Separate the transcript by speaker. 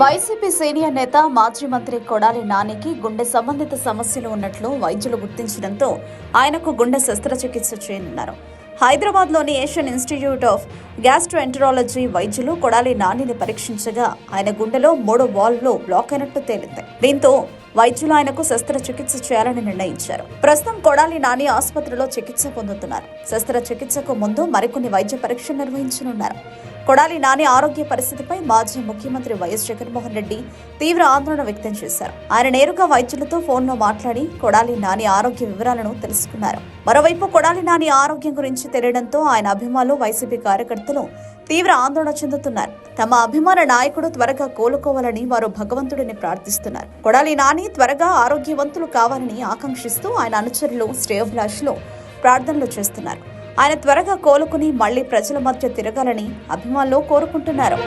Speaker 1: YCP senior నేత మాజీ మంత్రి కొడాలి నానికి గుండె సంబంధిత సమస్యలు ఉన్నట్లు వైద్యులు గుర్తించడంతో ఆయనకు గుండె శస్త్రచికిత్స చేయనున్నారు. హైదరాబాద్లోని ఏషియన్ ఇన్స్టిట్యూట్ ఆఫ్ గ్యాస్ట్రోఎంటరాలజీ వైద్యులు కొడాలి నానిని పరీక్షించగా ఆయన గుండెలో మూడో వాల్వ్లో బ్లాక్ అయినట్టు తేలింది. దీంతో వైద్యులు ఆయనకు శస్త్రచికిత్స చేయాలని నిర్ణయించారు. ప్రస్తుతం కొడాలి నాని ఆసుపత్రిలో చికిత్స పొందుతున్నారు. శస్త్రచికిత్సకు ముందు మరికొన్ని వైద్య పరీక్షలు నిర్వహించనున్నారు. కొడాలి నాని ఆరోగ్య పరిస్థితిపై మాజీ ముఖ్యమంత్రి వైఎస్ జగన్మోహన్ రెడ్డి తీవ్ర ఆందోళన వ్యక్తం చేశారు. ఆయన నేరుగా వైద్యులతో ఫోన్లో మాట్లాడి కొడాలి నాని ఆరోగ్య వివరాలను తెలుసుకున్నారు. మరోవైపు కొడాలి నాని ఆరోగ్యం గురించి తెలియడంతో ఆయన అభిమానులు వైసీపీ కార్యకర్తలు తీవ్ర ఆందోళన చెందుతున్నారు. తమ అభిమాన నాయకుడు త్వరగా కోలుకోవాలని వారు భగవంతుడిని ప్రార్థిస్తున్నారు. కొడాలి నాని త్వరగా ఆరోగ్యవంతులు కావాలని ఆకాంక్షిస్తూ ఆయన అనుచరులు శ్రేయోభిలాషులు ప్రార్థనలు చేస్తున్నారు. ఆయన త్వరగా కోలుకుని మళ్ళీ ప్రజల మధ్య తిరగాలని అభిమానులు కోరుకుంటున్నారు.